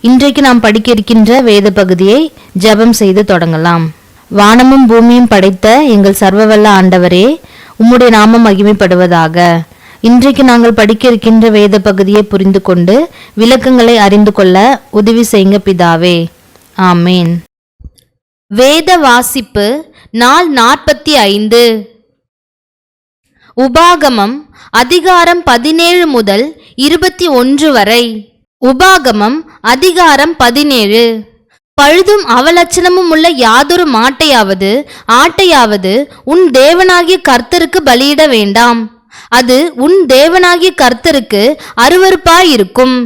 இன்றைக்கு நாம் படிக்க இருக்கின்ற வேத பகுதியை ஜெபம் செய்து தொடங்கலாம். வானமும் பூமியும் படைத்த எங்கள் சர்வவல்ல ஆண்டவரே உம்முடைய நாமம் மகிமைப்படுவதாக. இன்றைக்கு நாங்கள் படிக்க இருக்கின்ற வேத பகுதியை புரிந்து கொண்டு விளக்கங்களை அறிந்து கொள்ள உதவி செய்யுங்க பிதாவே. ஆமேன். வேத வாசிப்பு நாள் நாற்பத்தி ஐந்து. உபாகமம் அதிகாரம் பதினேழு முதல் இருபத்தி ஒன்று வரை. உபாகமம் அதிகாரம் பதினேழு. பழுதும் அவலட்சணமும் உள்ள யாதொரு மாட்டையாவது ஆட்டையாவது உன் தேவனாகிய கர்த்தருக்கு பலியிட வேண்டாம். அது உன் தேவனாகிய கர்த்தருக்கு அருவறுப்பாயிருக்கும்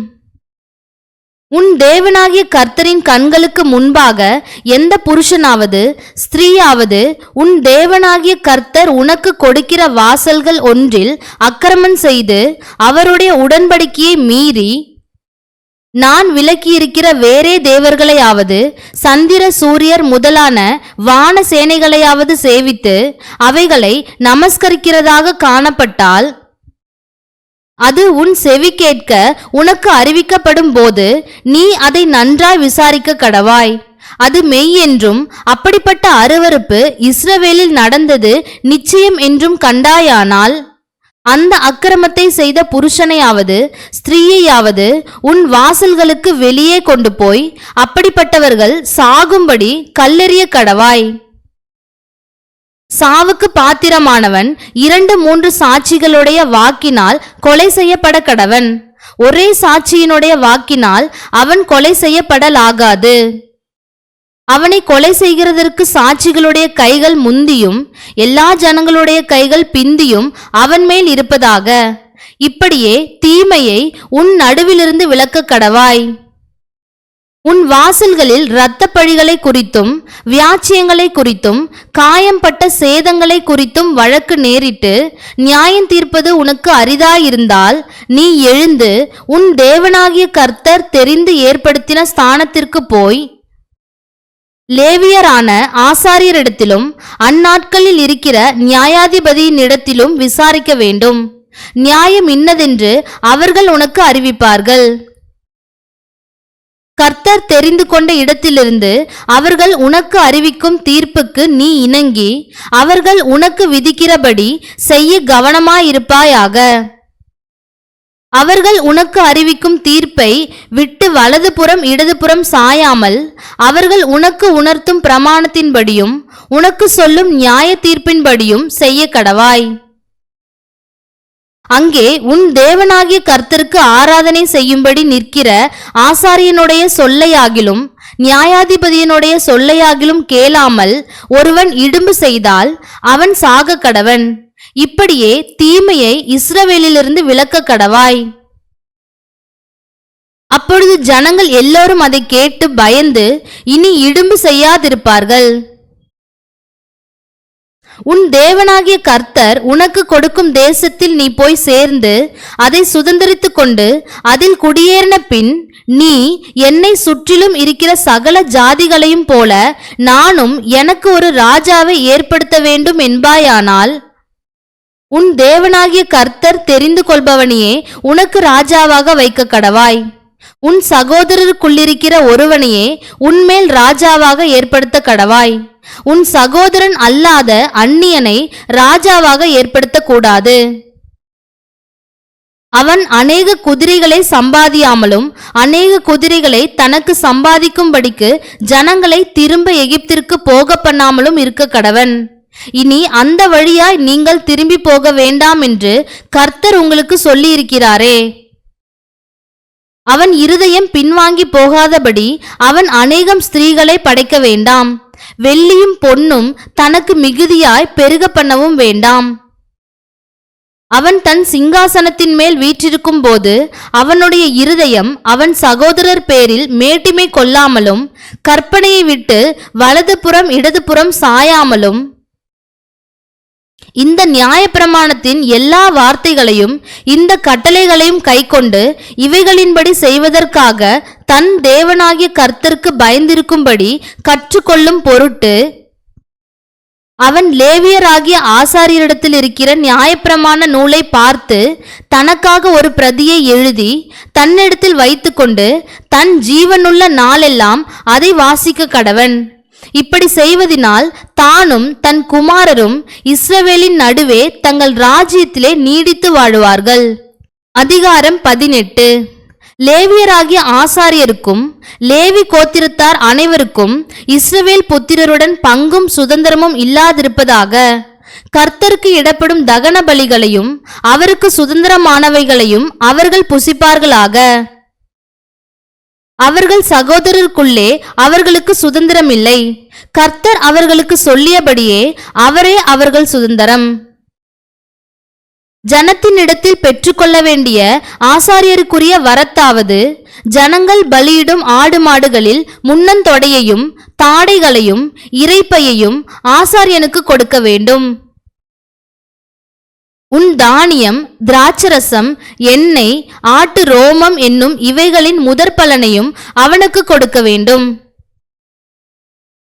உன் தேவனாகிய கர்த்தரின் கண்களுக்கு முன்பாக எந்த புருஷனாவது ஸ்திரீயாவது உன் தேவனாகிய கர்த்தர் உனக்கு கொடுக்கிற வாசல்கள் ஒன்றில் அக்கிரமம் செய்து அவருடைய உடன்படிக்கையை மீறி நான் விலக்கியிருக்கிற வேறே தேவர்களையாவது சந்திர சூரியர் முதலான வான சேனைகளையாவது சேவித்து அவைகளை நமஸ்கரிக்கிறதாக காணப்பட்டால் அது உன் செவி கேட்க உனக்கு அறிவிக்கப்படும் போது நீ அதை நன்றாய் விசாரிக்க கடவாய். அது மெய் என்றும் அப்படிப்பட்ட அருவருப்பு இஸ்ரவேலில் நடந்தது நிச்சயம் என்றும் கண்டாயானால் அந்த அக்கிரமத்தை செய்த புருஷனையாவது ஸ்திரீயையாவது உன் வாசல்களுக்கு வெளியே கொண்டு போய் அப்படிப்பட்டவர்கள் சாகும்படி கல்லெறிய கடவாய். சாவுக்கு பாத்திரமானவன் இரண்டு மூன்று சாட்சிகளுடைய வாக்கினால் கொலை செய்யப்பட கடவன். ஒரே சாட்சியினுடைய வாக்கினால் அவன் கொலை செய்யப்படலாகாது. அவனை கொலை செய்கிறதற்கு சாட்சிகளுடைய கைகள் முந்தியும் எல்லா ஜனங்களுடைய கைகள் பிந்தியும் அவன் மேல் இருப்பதாக. இப்படியே தீமையை உன் நடுவிலிருந்து விளக்க கடவாய். உன் வாசல்களில் இரத்த பழிகளை குறித்தும் வியாச்சியங்களை குறித்தும் காயம்பட்ட சேதங்களை குறித்தும் வழக்கு நேரிட்டு நியாயம் தீர்ப்பது உனக்கு அரிதாயிருந்தால் நீ எழுந்து உன் தேவனாகிய கர்த்தர் தெரிந்து ஏற்படுத்தின ஸ்தானத்திற்கு போய் லேவியரான ஆசாரியரிடத்திலும் அந்நாட்களில் இருக்கிற நியாயாதிபதியினிடத்திலும் விசாரிக்க வேண்டும். நியாயம் இன்னதென்று அவர்கள் உனக்கு அறிவிப்பார்கள். கர்த்தர் தெரிந்து கொண்ட இடத்திலிருந்து அவர்கள் உனக்கு அறிவிக்கும் தீர்ப்புக்கு நீ இணங்கி அவர்கள் உனக்கு விதிக்கிறபடி செய்ய கவனமாயிருப்பாயாக. அவர்கள் உனக்கு அறிவிக்கும் தீர்ப்பை விட்டு வலதுபுறம் இடதுபுறம் சாயாமல் அவர்கள் உனக்கு உணர்த்தும் பிரமாணத்தின்படியும் உனக்கு சொல்லும் நியாய தீர்ப்பின்படியும் செய்ய கடவாய். அங்கே உன் தேவனாகிய கர்த்தருக்கு ஆராதனை செய்யும்படி நிற்கிற ஆசாரியனுடைய சொல்லையாகிலும் நியாயாதிபதியினுடைய சொல்லையாகிலும் கேளாமல் ஒருவன் இடும்பு செய்தால் அவன் சாக கடவன். இப்படியே தீமையை இஸ்ரவேலிலிருந்து விலக்க கடவாய். அப்பொழுது ஜனங்கள் எல்லோரும் அதை கேட்டு பயந்து இனி இடும்பு செய்யாதிருப்பார்கள். உன் தேவனாகிய கர்த்தர் உனக்கு கொடுக்கும் தேசத்தில் நீ போய் சேர்ந்து அதை சுதந்திரித்துக் கொண்டு அதில் குடியேறின பின் நீ என்னை சுற்றிலும் இருக்கிற சகல ஜாதிகளையும் போல நானும் எனக்கு ஒரு ராஜாவை ஏற்படுத்த வேண்டும் என்பாயானால் உன் தேவனாகிய கர்த்தர் தெரிந்து கொள்பவனையே உனக்கு ராஜாவாக வைக்க கடவாய் உன் சகோதரருக்குள்ளிருக்கிற ஒருவனையே உன்மேல் ராஜாவாக ஏற்படுத்த கடவாய் உன் சகோதரன் அல்லாத அந்நியனை ராஜாவாக ஏற்படுத்தக்கூடாது. அவன் அநேக குதிரைகளை சம்பாதியாமலும் அநேக குதிரைகளை தனக்கு சம்பாதிக்கும்படிக்கு ஜனங்களை திரும்ப எகிப்திற்கு போக பண்ணாமலும் இருக்க கடவன் இனி அந்த வழியாய் நீங்கள் திரும்பி போக வேண்டாம் என்று கர்த்தர் உங்களுக்கு சொல்லியிருக்கிறாரே. அவன் இருதயம் பின்வாங்கி போகாதபடி அவன் அநேகம் ஸ்திரீகளை படைக்க வேண்டாம். வெள்ளியும் பொன்னும் தனக்கு மிகுதியாய் பெருக பண்ணவும் வேண்டாம். அவன் தன் சிங்காசனத்தின் மேல் வீற்றிருக்கும் போது அவனுடைய இருதயம் அவன் சகோதரர் பேரில் மேட்டிமை கொள்ளாமலும் கற்பனையை விட்டு வலதுபுறம் இடதுபுறம் சாயாமலும் இந்த நியாயப்பிரமாணத்தின் எல்லா வார்த்தைகளையும் இந்த கட்டளைகளையும் கைக்கொண்டு இவைகளின்படி செய்வதற்காக தன் தேவனாகிய கர்த்தருக்கு பயந்திருக்கும்படி கற்றுக்கொள்ளும் பொருட்டு அவன் லேவியராகிய ஆசாரியரிடத்தில் இருக்கிற நியாயப்பிரமாண நூலை பார்த்து தனக்காக ஒரு பிரதியை எழுதி தன்னிடத்தில் வைத்துக்கொண்டு தன் ஜீவனுள்ள நாளெல்லாம் அதை வாசிக்க கடவன். இப்படி செய்வதினால் தானும் தன் குமாரரும் இஸ்ரவேலின் நடுவே தங்கள் ராஜ்யத்திலே நீடித்து வாழுவார்கள். அதிகாரம் பதினெட்டு. லேவியராகிய ஆசாரியருக்கும் லேவி கோத்திரத்தார் அனைவருக்கும் இஸ்ரவேல் புத்திரருடன் பங்கும் சுதந்திரமும் இல்லாதிருப்பதாக கர்த்தருக்கு இடப்படும் தகன பலிகளையும் அவருக்கு சுதந்திரமானவைகளையும் அவர்கள் புசிப்பார்களாக. அவர்கள் சகோதரருக்குள்ளே அவர்களுக்கு சுதந்திரம் இல்லை கர்த்தர் அவர்களுக்கு சொல்லியபடியே அவரே அவர்கள் சுதந்திரம். ஜனத்தினிடத்தில் பெற்றுக்கொள்ள வேண்டிய ஆசாரியருக்குரிய வரத்தாவது ஜனங்கள் பலியிடும் ஆடு மாடுகளில் முன்னந்தொடையையும் தாடைகளையும் இறைப்பையையும் ஆசாரியனுக்கு கொடுக்க வேண்டும். உன் தானியம் திராட்சரசம் எண்ணெய் ஆட்டு ரோமம் என்னும் இவைகளின் முதற் பலனையும் அவனுக்கு கொடுக்க வேண்டும்.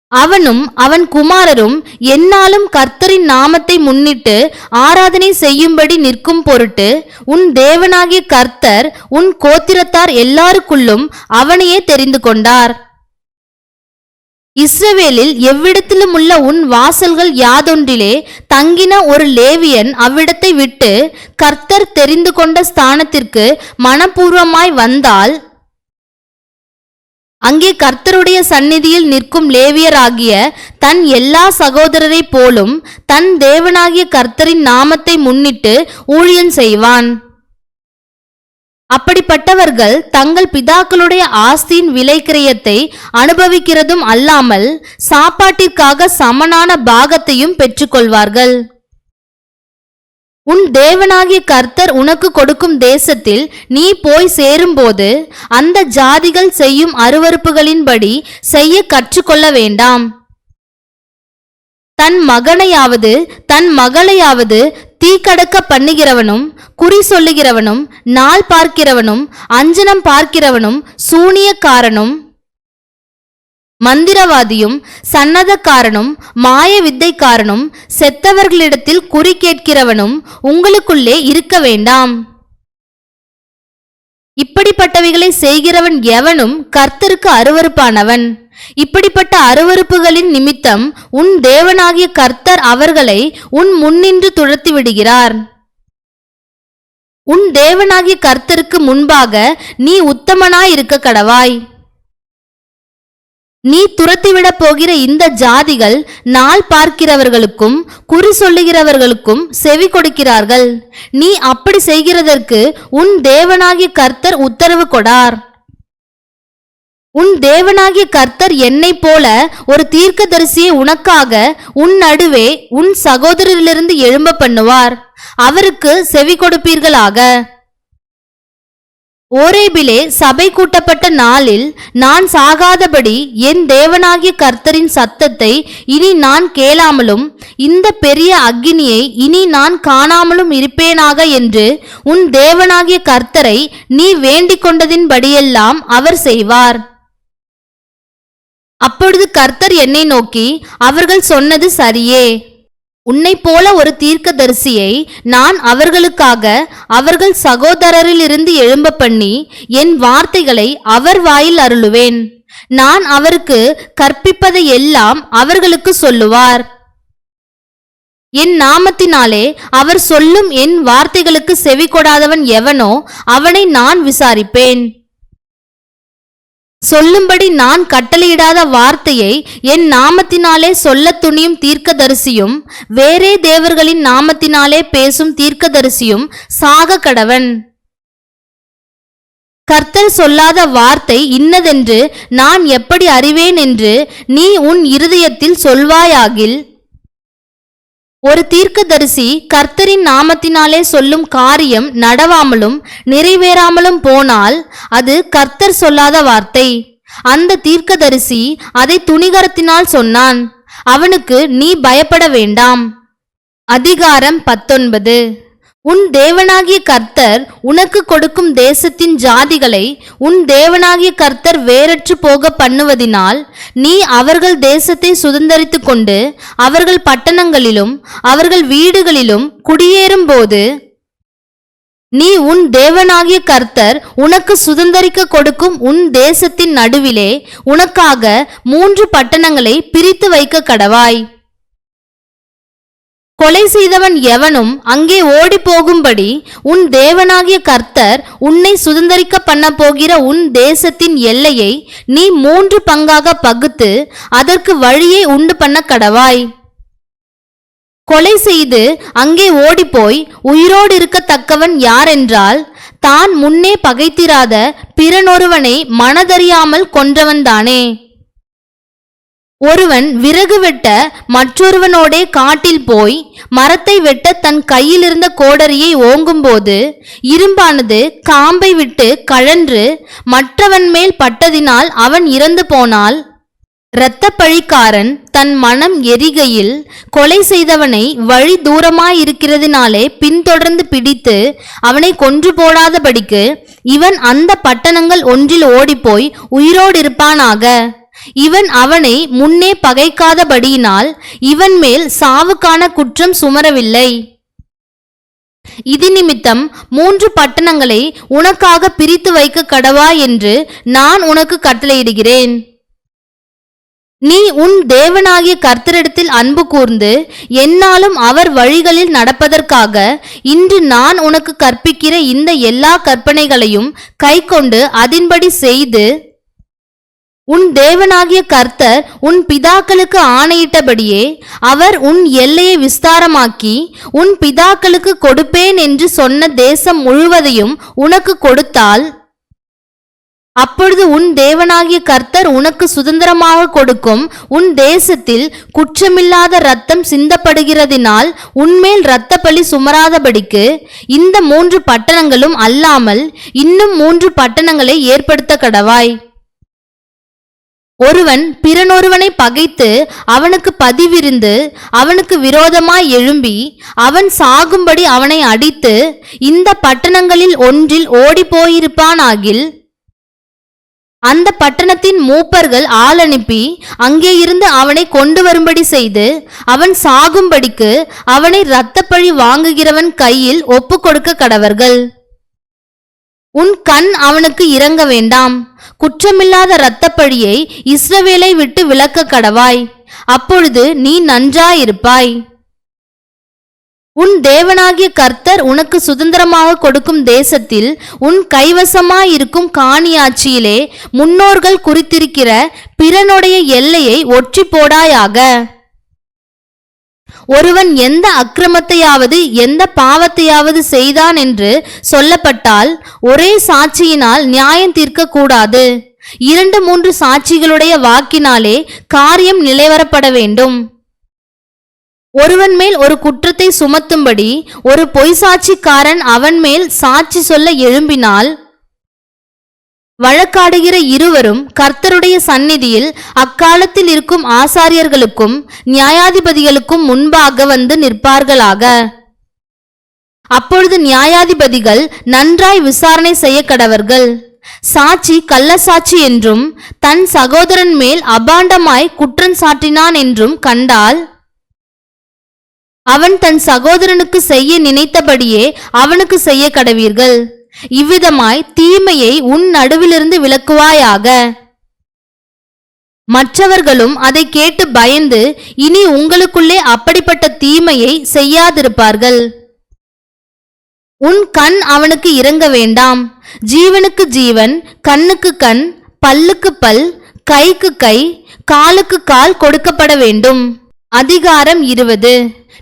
அவனும் அவன் குமாரரும் என்னாலும் கர்த்தரின் நாமத்தை முன்னிட்டு ஆராதனை செய்யும்படி நிற்கும் பொருட்டு உன் தேவனாகிய கர்த்தர் உன் கோத்திரத்தார் எல்லாருக்குள்ளும் அவனையே தெரிந்து கொண்டார். இஸ்ரவேலில் எவ்விடத்திலும் உள்ள உன் வாசல்கள் யாதொன்றிலே? தங்கின ஒரு லேவியன் அவ்விடத்தை விட்டு கர்த்தர் தெரிந்து கொண்ட ஸ்தானத்திற்கு மனப்பூர்வமாய் வந்தால் அங்கே கர்த்தருடைய சந்நிதியில் நிற்கும் லேவியராகிய தன் எல்லா சகோதரரைப் போலும் தன் தேவனாகிய கர்த்தரின் நாமத்தை முன்னிட்டு ஊழியன் செய்வான். அப்படிப்பட்டவர்கள் தங்கள் பிதாக்களுடைய ஆஸ்தியின் விலைக்கிரயத்தை அனுபவிக்கிறதும் அல்லாமல் சாப்பாட்டிற்காக சமனான பாகத்தையும் பெற்றுக்கொள்வார்கள். உன் தேவனாகிய கர்த்தர் உனக்கு கொடுக்கும் தேசத்தில் நீ போய் சேரும்போது அந்த ஜாதிகள் செய்யும் அருவருப்புகளின்படி செய்ய கற்றுக்கொள்ள வேண்டாம். தன் மகனையாவது தன் மகளையாவது தீக்கடக்க பண்ணுகிறவனும் குறி சொல்லுகிறவனும் நாள் பார்க்கிறவனும் அஞ்சனம் பார்க்கிறவனும் சூனியக்காரனும் மந்திரவாதியும் சன்னதக்காரனும் மாய வித்தைக்காரனும் செத்தவர்களிடத்தில் குறி கேட்கிறவனும் உங்களுக்குள்ளே இருக்க வேண்டாம். இப்படிப்பட்டவைகளை செய்கிறவன் எவனும் கர்த்தருக்கு அருவருப்பானவன். இப்படிப்பட்ட அருவருப்புகளின் நிமித்தம் உன் தேவனாகிய கர்த்தர் அவர்களை உன் முன்னின்று துரத்தி விடுகிறார். உன் தேவனாகிய கர்த்தருக்கு முன்பாக நீ உத்தமனாயிருக்க கடவாய். நீ துரத்திவிடப் போகிற இந்த ஜாதிகள் நாள் பார்க்கிறவர்களுக்கும் குறி சொல்லுகிறவர்களுக்கும் செவி கொடுக்கிறார்கள். நீ அப்படி செய்கிறதற்கு உன் தேவனாகிய கர்த்தர் உத்தரவு கொடார். உன் தேவனாகிய கர்த்தர் என்னைப் போல ஒரு தீர்க்கதரிசியை உனக்காக உன் நடுவே உன் சகோதரரிலிருந்து எழும்ப பண்ணுவார். அவருக்கு செவி கொடுப்பீர்களாக. ஓரேபிலே சபை கூட்டப்பட்ட நாளில் நான் சாகாதபடி என் தேவனாகிய கர்த்தரின் சத்தத்தை இனி நான் கேளாமலும் இந்த பெரிய அக்கினியை இனி நான் காணாமலும் இருப்பேனாக என்று உன் தேவனாகிய கர்த்தரை நீ வேண்டிக் கொண்டதின்படியெல்லாம் அவர் செய்வார். அப்பொழுது கர்த்தர் என்னை நோக்கி அவர்கள் சொன்னது சரியே. உன்னைப் போல ஒரு தீர்க்கதரிசியை நான் அவர்களுக்காக அவர்கள் சகோதரரிலிருந்து எழும்ப பண்ணி என் வார்த்தைகளை அவர் வாயில் அருளுவேன். நான் அவருக்கு கற்பிப்பதை எல்லாம் அவர்களுக்கு சொல்லுவார். என் நாமத்தினாலே அவர் சொல்லும் என் வார்த்தைகளுக்கு செவி கொடாதவன் எவனோ அவனை நான் விசாரிப்பேன். சொல்லும்படி நான் கட்டளையிடாத வார்த்தையை என் நாமத்தினாலே சொல்லத் துணியும் தீர்க்கதரிசியும் வேறே தேவர்களின் நாமத்தினாலே பேசும் தீர்க்கதரிசியும் சாக கடவன். கர்த்தர் சொல்லாத வார்த்தை இன்னதென்று நான் எப்படி அறிவேன் என்று நீ உன் இருதயத்தில் சொல்வாயாகில் ஒரு தீர்க்கதரிசி கர்த்தரின் நாமத்தினாலே சொல்லும் காரியம் நடவாமலும் நிறைவேறாமலும் போனால் அது கர்த்தர் சொல்லாத வார்த்தை. அந்த தீர்க்கதரிசி அதை துணிகரத்தினால் சொன்னான். அவனுக்கு நீ பயப்பட வேண்டாம். அதிகாரம் பத்தொன்பது. உன் தேவனாகிய கர்த்தர் உனக்கு கொடுக்கும் தேசத்தின் ஜாதிகளை உன் தேவனாகிய கர்த்தர் வேறற்று போக பண்ணுவதினால் நீ அவர்கள் தேசத்தை சுதந்தரித்துக் கொண்டு அவர்கள் பட்டணங்களிலும் அவர்கள் வீடுகளிலும் குடியேறும் போது நீ உன் தேவனாகிய கர்த்தர் உனக்கு சுதந்தரிக்க கொடுக்கும் உன் தேசத்தின் நடுவிலே உனக்காக மூன்று பட்டணங்களை பிரித்து வைக்க கடவாய். கொலை செய்தவன் எவனும் அங்கே ஓடி போகும்படி உன் தேவனாகிய கர்த்தர் உன்னை சுதந்தரிக்க பண்ண போகிற உன் தேசத்தின் எல்லையை நீ மூன்று பங்காக பகுத்து அதற்கு வழியை உண்டு பண்ண கடவாய். கொலை செய்து அங்கே ஓடிப்போய் உயிரோடு இருக்கத்தக்கவன் யாரென்றால் தான் முன்னே பகைத்திராத பிறனொருவனை மனதறியாமல் கொன்றவன்தானே. ஒருவன் விறகு வெட்ட மற்றொருவனோடே காட்டில் போய் மரத்தை வெட்ட தன் கையில் இருந்த கோடரியை ஓங்கும்போது இரும்பானது காம்பை விட்டு கழன்று மற்றவன் மேல் பட்டதினால் அவன் இறந்து போனால் இரத்தப்பழிக்காரன் தன் மனம் எரிகையில் கொலை செய்தவனை வழி தூரமாயிருக்கிறதினாலே பின்தொடர்ந்து பிடித்து அவனை கொன்று போடாதபடிக்கு இவன் அந்த பட்டணங்கள் ஒன்றில் ஓடிப்போய் உயிரோடிருப்பானாக. இவன் அவனை முன்னே பகைக்காதபடியினால் இவன் மேல் சாவுக்கான குற்றம் சுமரவில்லை. இது நிமித்தம் மூன்று பட்டணங்களை உனக்காக பிரித்து வைக்க கடவா என்று நான் உனக்கு கட்டளையிடுகிறேன். நீ உன் தேவனாகிய கர்த்தரிடத்தில் அன்பு கூர்ந்து என்னாலும் அவர் வழிகளில் நடப்பதற்காக இன்று நான் உனக்கு கற்பிக்கிற இந்த எல்லா கற்பனைகளையும் கைக்கொண்டு அதின்படி செய்து உன் தேவனாகிய கர்த்தர் உன் பிதாக்களுக்கு ஆணையிட்டபடியே அவர் உன் எல்லையை விஸ்தாரமாக்கி உன் பிதாக்களுக்கு கொடுப்பேன் என்று சொன்ன தேசம் முழுவதையும் உனக்கு கொடுத்தால் அப்பொழுது உன் தேவனாகிய கர்த்தர் உனக்கு சுதந்திரமாக கொடுக்கும். உன் தேசத்தில் குற்றமில்லாத இரத்தம் சிந்தப்படுகிறதினால் உன்மேல் இரத்த பலி சுமராதபடிக்கு இந்த மூன்று பட்டணங்களும் அல்லாமல் இன்னும் மூன்று பட்டணங்களை ஏற்படுத்த கடவாய். ஒருவன் பிறனொருவனை பகைத்து அவனுக்கு பதிவிருந்து அவனுக்கு விரோதமாய் எழும்பி அவன் சாகும்படி அவனை அடித்து இந்த பட்டணங்களில் ஒன்றில் ஓடிப்போயிருப்பானாகில் அந்த பட்டணத்தின் மூப்பர்கள் ஆள் அனுப்பி அங்கே இருந்து அவனை கொண்டு வரும்படி செய்து அவன் சாகும்படிக்கு அவனை இரத்தப்பழி வாங்குகிறவன் கையில் ஒப்பு கொடுக்க கடவர்கள். உன் கண் அவனுக்கு இறங்க வேண்டாம். குற்றமில்லாத இரத்தப்பழியை இஸ்ரவேலை விட்டு விலக்க கடவாய். அப்பொழுது நீ நன்றாயிருப்பாய். உன் தேவனாகிய கர்த்தர் உனக்கு சுதந்திரமாக கொடுக்கும் தேசத்தில் உன் கைவசமாயிருக்கும் காணியாட்சியிலே முன்னோர்கள் குறித்திருக்கிற பிறனுடைய எல்லையை ஒற்றி போடாயாக. ஒருவன் எந்த அக்கிரமத்தையாவது எந்த பாவத்தையாவது செய்தான் என்று சொல்லப்பட்டால் ஒரே சாட்சியினால் நியாயம் தீர்க்க கூடாது இரண்டு மூன்று சாட்சிகளுடைய வாக்கினாலே காரியம் நிலைவரப்பட வேண்டும். ஒருவன் மேல் ஒரு குற்றத்தை சுமத்தும்படி ஒரு பொய் சாட்சிக்காரன் அவன் மேல் சாட்சி சொல்ல எழும்பினால் வழக்காடுகிற இருவரும் கர்த்தருடைய சந்நிதியில் அக்காலத்தில் இருக்கும் ஆசாரியர்களுக்கும் நியாயாதிபதிகளுக்கும் முன்பாக வந்து நிற்பார்களாக. அப்பொழுது நியாயாதிபதிகள் நன்றாய் விசாரணை செய்ய கடவர்கள். சாட்சி கள்ளசாட்சி என்றும் தன் சகோதரன் மேல் அபாண்டமாய் குற்றம் சாட்டினான் என்றும் கண்டால் அவன் தன் சகோதரனுக்கு செய்ய நினைத்தபடியே அவனுக்கு செய்ய கடவீர்கள். இவ்விதமாய் தீமையை உன் நடுவிலிருந்து விலக்குவாயாக. மற்றவர்களும் அதை கேட்டு பயந்து இனி உங்களுக்குள்ளே அப்படிப்பட்ட தீமையை செய்யாதிருப்பார்கள். உன் கண் அவனுக்கு இறங்க வேண்டாம். ஜீவனுக்கு ஜீவன் கண்ணுக்கு கண் பல்லுக்கு பல் கைக்கு கை காலுக்கு கால் கொடுக்கப்பட வேண்டும். அதிகாரம் இருபது.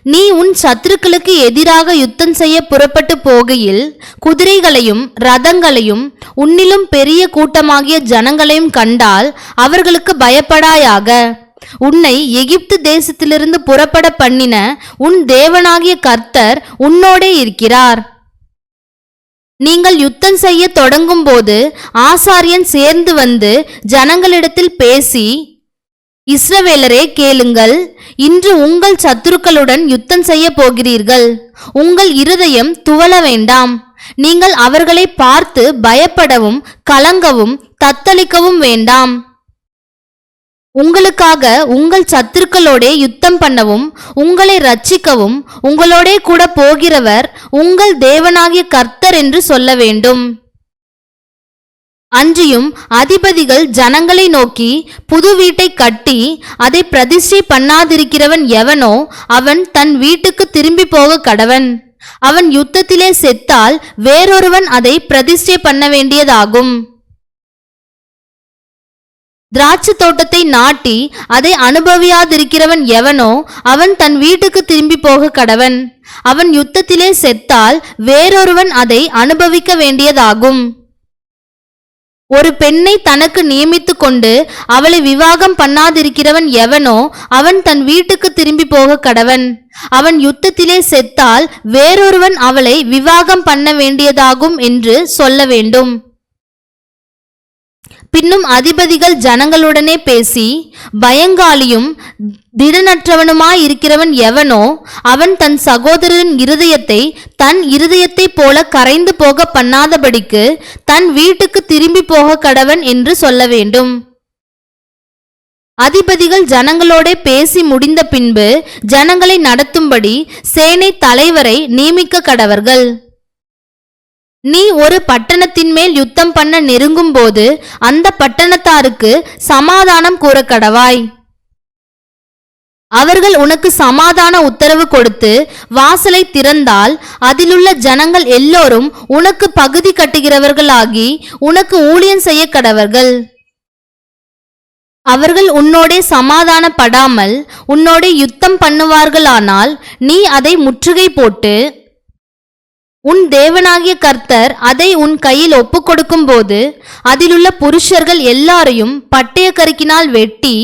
நீ உன் சத்துருக்களுக்கு எதிராக யுத்தம் செய்ய புறப்பட்டு போகையில் குதிரைகளையும் ரதங்களையும் உன்னிலும் பெரிய கூட்டமாகிய ஜனங்களையும் கண்டால் அவர்களுக்கு பயப்படாயாக. உன்னை எகிப்து தேசத்திலிருந்து புறப்பட பண்ணின உன் தேவனாகிய கர்த்தர் உன்னோடே இருக்கிறார். நீங்கள் யுத்தம் செய்ய தொடங்கும் போது ஆசாரியன் சேர்ந்து வந்து ஜனங்களிடத்தில் பேசி இஸ்ரவேலரே கேளுங்கள். இன்று உங்கள் சத்துருக்களுடன் யுத்தம் செய்ய போகிறீர்கள். உங்கள் இருதயம் துவள வேண்டாம். நீங்கள் அவர்களை பார்த்து பயப்படவும் கலங்கவும் தத்தளிக்கவும் வேண்டாம். உங்களுக்காக உங்கள் சத்துருக்களோடே யுத்தம் பண்ணவும் உங்களை ரட்சிக்கவும் உங்களோடே கூட போகிறவர் உங்கள் தேவனாகிய கர்த்தர் என்று சொல்ல வேண்டும். அன்றியும் அதிபதிகள் ஜனங்களை நோக்கி புது வீட்டை கட்டி அதை பிரதிஷ்டை பண்ணாதிருக்கிறவன் எவனோ அவன் தன் வீட்டுக்கு திரும்பி போக கடவன். அவன் யுத்தத்திலே செத்தால் வேறொருவன் அதை பிரதிஷ்டை பண்ண வேண்டியதாகும். திராட்சை தோட்டத்தை நாட்டி அதை அனுபவியாதிருக்கிறவன் எவனோ அவன் தன் வீட்டுக்கு திரும்பி போக கடவன். அவன் யுத்தத்திலே செத்தால் வேறொருவன் அதை அனுபவிக்க வேண்டியதாகும். ஒரு பெண்ணை தனக்கு நியமித்து கொண்டு அவளை விவாகம் பண்ணாதிருக்கிறவன் எவனோ அவன் தன் வீட்டுக்கு திரும்பி போக கடவன். அவன் யுத்தத்திலே செத்தால் வேறொருவன் அவளை விவாகம் பண்ண வேண்டியதாகும் என்று சொல்ல வேண்டும். பின்னும் அதிபதிகள் ஜனங்களுடனே பேசி பயங்காலியும் திடனற்றவனுமாயிருக்கிறவன் எவனோ அவன் தன் சகோதரரின் இருதயத்தை தன் இருதயத்தைப் போல கரைந்து போக பண்ணாதபடிக்கு தன் வீட்டுக்கு திரும்பி போக கடவன் என்று சொல்ல வேண்டும். அதிபதிகள் ஜனங்களோடே பேசி முடிந்த பின்பு ஜனங்களை நடத்தும்படி சேனை தலைவரை நியமிக்க கடவர்கள். நீ ஒரு பட்டணத்தின் மேல் யுத்தம் பண்ண நெருங்கும் போது அந்த பட்டணத்தாருக்கு சமாதானம் கூற கடவாய் அவர்கள் உனக்கு சமாதான உத்தரவு கொடுத்து வாசலை திறந்தால் அதிலுள்ள ஜனங்கள் எல்லோரும் உனக்கு பகுதி கட்டுகிறவர்களாகி உனக்கு ஊழியம் செய்ய கடவர்கள் அவர்கள் உன்னோடே சமாதானப்படாமல் உன்னோடே யுத்தம் பண்ணுவார்களானால் நீ அதை முற்றுகை போட்டு உன் தேவனாகிய கர்த்தர் அதை உன் கையில் ஒப்புக்கொடுக்கும் போது அதிலுள்ள புருஷர்கள் எல்லாரையும் பட்டய கருக்கினால் வெட்டி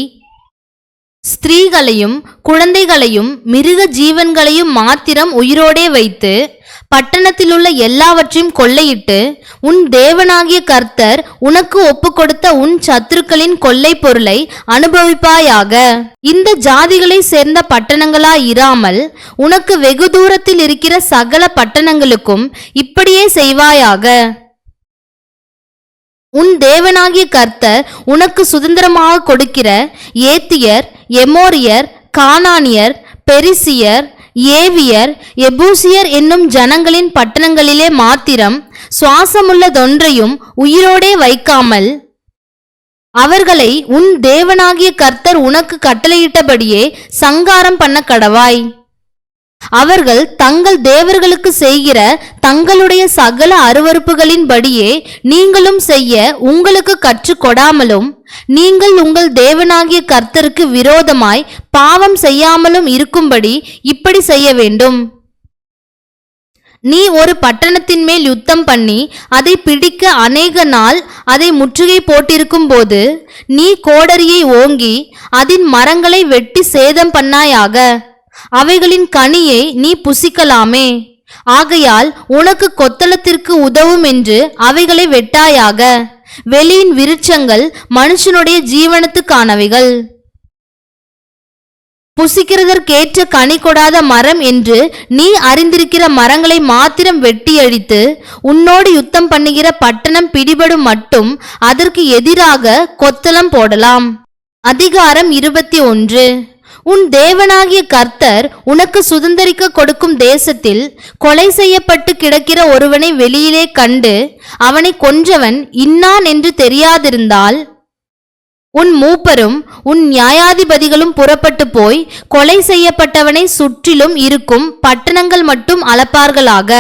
ஸ்திரீகளையும் குழந்தைகளையும் மிருக ஜீவன்களையும் மாத்திரம் உயிரோடே வைத்து பட்டணத்திலுள்ள எல்லாவற்றையும் கொள்ளையிட்டு உன் தேவனாகிய கர்த்தர் உனக்கு ஒப்பு கொடுத்த உன் சத்துருக்களின் கொள்ளை பொருளை அனுபவிப்பாயாக. இந்த ஜாதிகளை சேர்ந்த பட்டணங்களா இராமல் உனக்கு வெகு தூரத்தில் இருக்கிற சகல பட்டணங்களுக்கும் இப்படியே செய்வாயாக. உன் தேவனாகிய கர்த்தர் உனக்கு சுதந்திரமாக கொடுக்கிற ஏத்தியர் எமோரியர் கானானியர் பெரிசியர் ஏவியர் எபூசியர் என்னும் ஜனங்களின் பட்டணங்களிலே மாத்திரம் சுவாசமுள்ளதொன்றையும் உயிரோடே வைக்காமல் அவர்களை உன் தேவனாகிய கர்த்தர் உனக்கு கட்டளையிட்டபடியே சங்காரம் பண்ண கடவாய் அவர்கள் தங்கள் தேவர்களுக்கு செய்கிற தங்களுடைய சகல அருவறுப்புகளின்படியே நீங்களும் செய்ய உங்களுக்கு கற்றுக்கொடாமலும் நீங்கள் உங்கள் தேவனாகிய கர்த்தருக்கு விரோதமாய் பாவம் செய்யாமலும் இருக்கும்படி இப்படி செய்ய வேண்டும். நீ ஒரு பட்டணத்தின் மேல் யுத்தம் பண்ணி அதை பிடிக்க அநேக நாள் அதை முற்றுகை போட்டிருக்கும் போது நீ கோடரியை ஓங்கி அதன் மரங்களை வெட்டி சேதம் பண்ணாயாக. அவைகளின் கனியை நீ புசிக்கலாமே. ஆகையால் உனக்கு கொத்தளத்திற்கு உதவும் என்று அவைகளை வெட்டாயாக. வெளியின் விருட்சங்கள் மனுஷனுடைய ஜீவனத்துக்கானவைகள். புசிக்கிறதற்கேற்ற கனி கொடாத மரம் என்று நீ அறிந்திருக்கிற மரங்களை மாத்திரம் வெட்டி அழித்து உன்னோடு யுத்தம் பண்ணுகிற பட்டணம் பிடிபடும் மட்டும் அதற்கு எதிராக கொத்தளம் போடலாம். அதிகாரம் இருபத்தி ஒன்று. உன் தேவனாகிய கர்த்தர் உனக்கு சுதந்திரிக்க கொடுக்கும் தேசத்தில் கொலை செய்யப்பட்டு கிடக்கிற ஒருவனை வெளியிலே கண்டு அவனை கொன்றவன் இன்னான் என்று தெரியாதிருந்தால் உன் மூப்பரும் உன் நியாயாதிபதிகளும் புறப்பட்டு போய் கொலை செய்யப்பட்டவனை சுற்றிலும் இருக்கும் பட்டணங்கள் மட்டும் அளப்பார்களாக.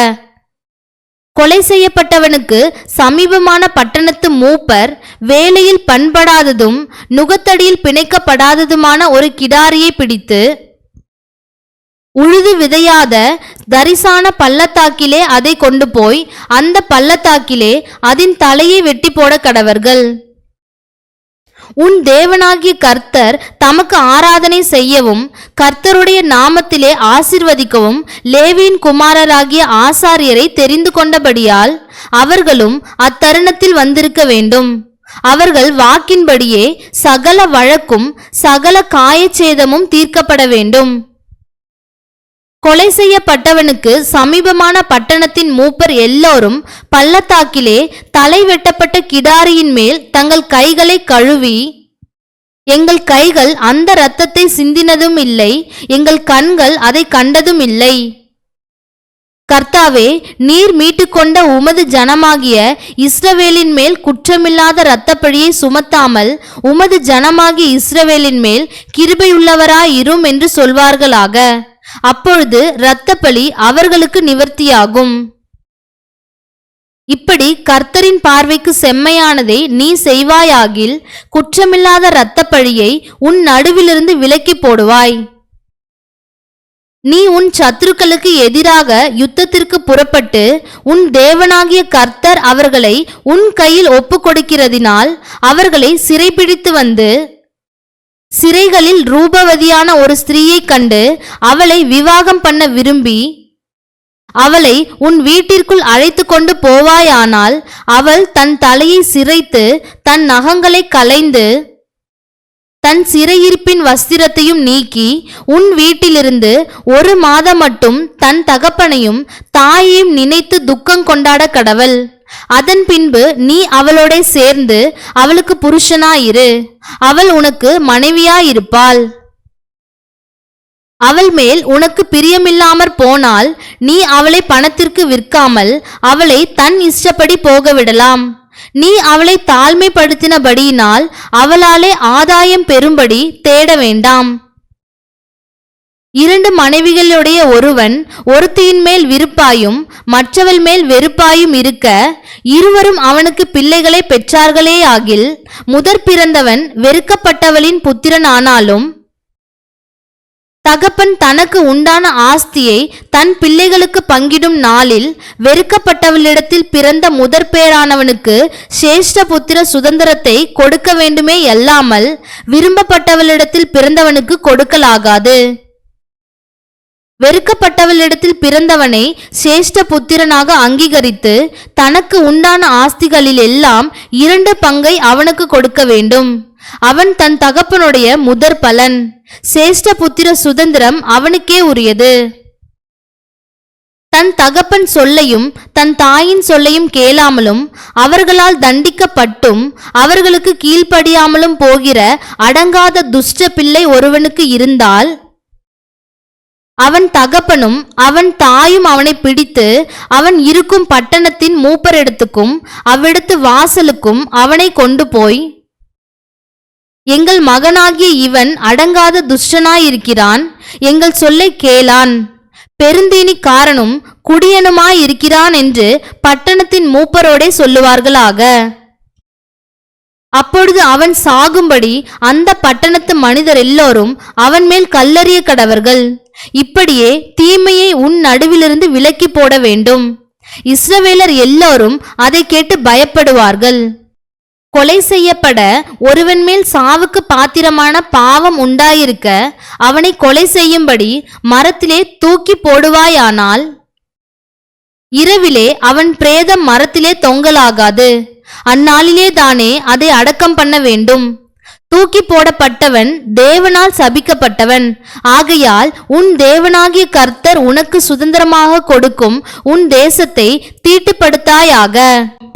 கொலை செய்யப்பட்டவனுக்கு சமீபமான பட்டணத்து மூப்பர் வேலையில் பண்படாததும் நுகத்தடியில் பிணைக்கப்படாததுமான ஒரு கிடாரியை பிடித்து உழுது விதையாத தரிசான பள்ளத்தாக்கிலே அதை கொண்டு போய் அந்த பள்ளத்தாக்கிலே அதன் தலையை வெட்டி போட கடவர்கள். உன் தேவனாகிய கர்த்தர் தமக்கு ஆராதனை செய்யவும் கர்த்தருடைய நாமத்திலே ஆசிர்வதிக்கவும் லேவியின் குமாரராகிய ஆசாரியரை தெரிந்து கொண்டபடியால் அவர்களும் அத்தருணத்தில் வந்திருக்க வேண்டும். அவர்கள் வாக்கின்படியே சகல வழக்கும் சகல காயச்சேதமும் தீர்க்கப்பட வேண்டும். கொலை செய்யப்பட்டவனுக்கு சமீபமான பட்டணத்தின் மூப்பர் எல்லோரும் பள்ளத்தாக்கிலே தலை வெட்டப்பட்ட கிடாரியின் மேல் தங்கள் கைகளை கழுவி எங்கள் கைகள் அந்த இரத்தத்தை சிந்தினதும் இல்லை எங்கள் கண்கள் அதை கண்டதும் இல்லை. கர்த்தாவே நீர் மீட்டுக்கொண்ட உமது ஜனமாகிய இஸ்ரவேலின் மேல் குற்றமில்லாத இரத்தப்பழியை சுமத்தாமல் உமது ஜனமாகிய இஸ்ரவேலின் மேல் கிருபையுள்ளவராயிரும் என்று சொல்வார்களாக. அப்பொழுது இரத்தப்பழி அவர்களுக்கு நிவர்த்தியாகும். இப்படி கர்த்தரின் பார்வைக்கு செம்மையானதை நீ செய்வாயாகில் குற்றமில்லாத இரத்தப்பழியை உன் நடுவிலிருந்து விலக்கி போடுவாய். நீ உன் சத்துருக்களுக்கு எதிராக யுத்தத்திற்கு புறப்பட்டு உன் தேவனாகிய கர்த்தர் அவர்களை உன் கையில் ஒப்பு கொடுக்கிறதினால் அவர்களை சிறைபிடித்து வந்து சிறைகளில் ரூபவதியான ஒரு ஸ்திரீயைக் கண்டு அவளை விவாகம் பண்ண விரும்பி அவளை உன் வீட்டிற்குள் அழைத்து கொண்டு போவாயானால் அவள் தன் தலையை சிரைத்து தன் நகங்களை கலைந்து தன் சிறையிருப்பின் வஸ்திரத்தையும் நீக்கி உன் வீட்டிலிருந்து ஒரு மாதம் மட்டும் தன் தகப்பனையும் தாயையும் நினைத்து துக்கம் கொண்டாட கடவள். அதன் பின்பு நீ அவளோட சேர்ந்து அவளுக்கு புருஷனாயிரு. அவள் உனக்கு மனைவியாயிருப்பாள். அவள் மேல் உனக்கு பிரியமில்லாமற் போனால் நீ அவளை பணத்திற்கு விற்காமல் அவளை தன் இஷ்டப்படி போக விடலாம் நீ அவளை தாழ்மைப்படுத்தினபடியினால் அவளாலே ஆதாயம் பெறும்படி தேட வேண்டாம். இரண்டு மனைவிகளுடைய ஒருவன் ஒருத்தியின் மேல் விருப்பாயும் மற்றவள் மேல் வெறுப்பாயும் இருக்க இருவரும் அவனுக்கு பிள்ளைகளை பெற்றார்களே ஆகில் முதற் பிறந்தவன் வெறுக்கப்பட்டவளின் புத்திரன் ஆனாலும் தகப்பன் தனக்கு உண்டான ஆஸ்தியை தன் பிள்ளைகளுக்கு பங்கிடும் நாளில் வெறுக்கப்பட்டவளிடத்தில் பிறந்த முதற் பேரானவனுக்கு சிரேஷ்ட புத்திர சுதந்திரத்தை கொடுக்க வேண்டுமே அல்லாமல் விரும்பப்பட்டவளிடத்தில் பிறந்தவனுக்கு கொடுக்கலாகாது. வெறுக்கப்பட்டவளிடத்தில் பிறந்தவனை சேஷ்ட புத்திரனாக அங்கீகரித்து தனக்கு உண்டான ஆஸ்திகளில் எல்லாம் இரண்டு பங்கை அவனுக்கு கொடுக்க வேண்டும். அவன் தன் தகப்பனுடைய முதற் பலன். சேஷ்ட புத்திர சுதந்திரம் அவனுக்கே உரியது. தன் தகப்பன் சொல்லையும் தன் தாயின் சொல்லையும் கேளாமலும் அவர்களால் தண்டிக்கப்பட்டும் அவர்களுக்கு கீழ்ப்படியாமலும் போகிற அடங்காத துஷ்ட பிள்ளை ஒருவனுக்கு இருந்தால் அவன் தகப்பனும் அவன் தாயும் அவனை பிடித்து அவன் இருக்கும் பட்டணத்தின் மூப்பரிடத்துக்கும் அவ்விடத்து வாசலுக்கும் அவனை கொண்டு போய் எங்கள் மகனாகிய இவன் அடங்காத துஷ்டனாயிருக்கிறான். எங்கள் சொல்லை கேளான். பெருந்தீனிக்காரனும் குடியனுமாயிருக்கிறான் என்று பட்டணத்தின் மூப்பரோடே சொல்லுவார்களாக. அப்பொழுது அவன் சாகும்படி அந்த பட்டணத்து மனிதர் எல்லோரும் அவன் மேல் கல்லறிய கடவர்கள் இப்படியே தீமையை உன் நடுவிலிருந்து விலக்கி போட வேண்டும். இஸ்ரவேலர் எல்லோரும் அதை கேட்டு பயப்படுவார்கள். கொலை செய்யப்பட ஒருவன் மேல் சாவுக்கு பாத்திரமான பாவம் உண்டாயிருக்க அவனை கொலை செய்யும்படி மரத்திலே தூக்கி போடுவாயானால்? இரவிலே அவன் பிரேதம் மரத்திலே தொங்கலாகாது. அந்நாளிலே தானே அதை அடக்கம் பண்ண வேண்டும். தூக்கி போடப்பட்டவன் தேவனால் சபிக்கப்பட்டவன். ஆகையால் உன் தேவனாகிய கர்த்தர் உனக்கு சுதந்திரமாக கொடுக்கும் உன் தேசத்தை தீட்டுப்படுத்தாயாக.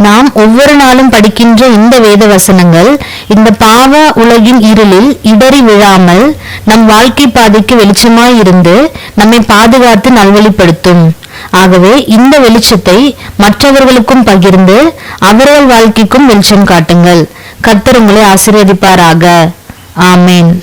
நாம் ஒவ்வொரு நாளும் படிக்கின்ற இந்த வேத வசனங்கள் இந்த பாவ உலகின் இருளில் இடறி விழாமல் நம் வாழ்க்கை பாதைக்கு வெளிச்சமாய் இருந்து நம்மை பாதுகாத்து நல்வழிப்படுத்தும். ஆகவே இந்த வெளிச்சத்தை மற்றவர்களுக்கும் பகிர்ந்து அவர்கள் வாழ்க்கைக்கும் வெளிச்சம் காட்டுங்கள். கர்த்தர் உங்களை ஆசீர்வதிப்பாராக. ஆமேன்.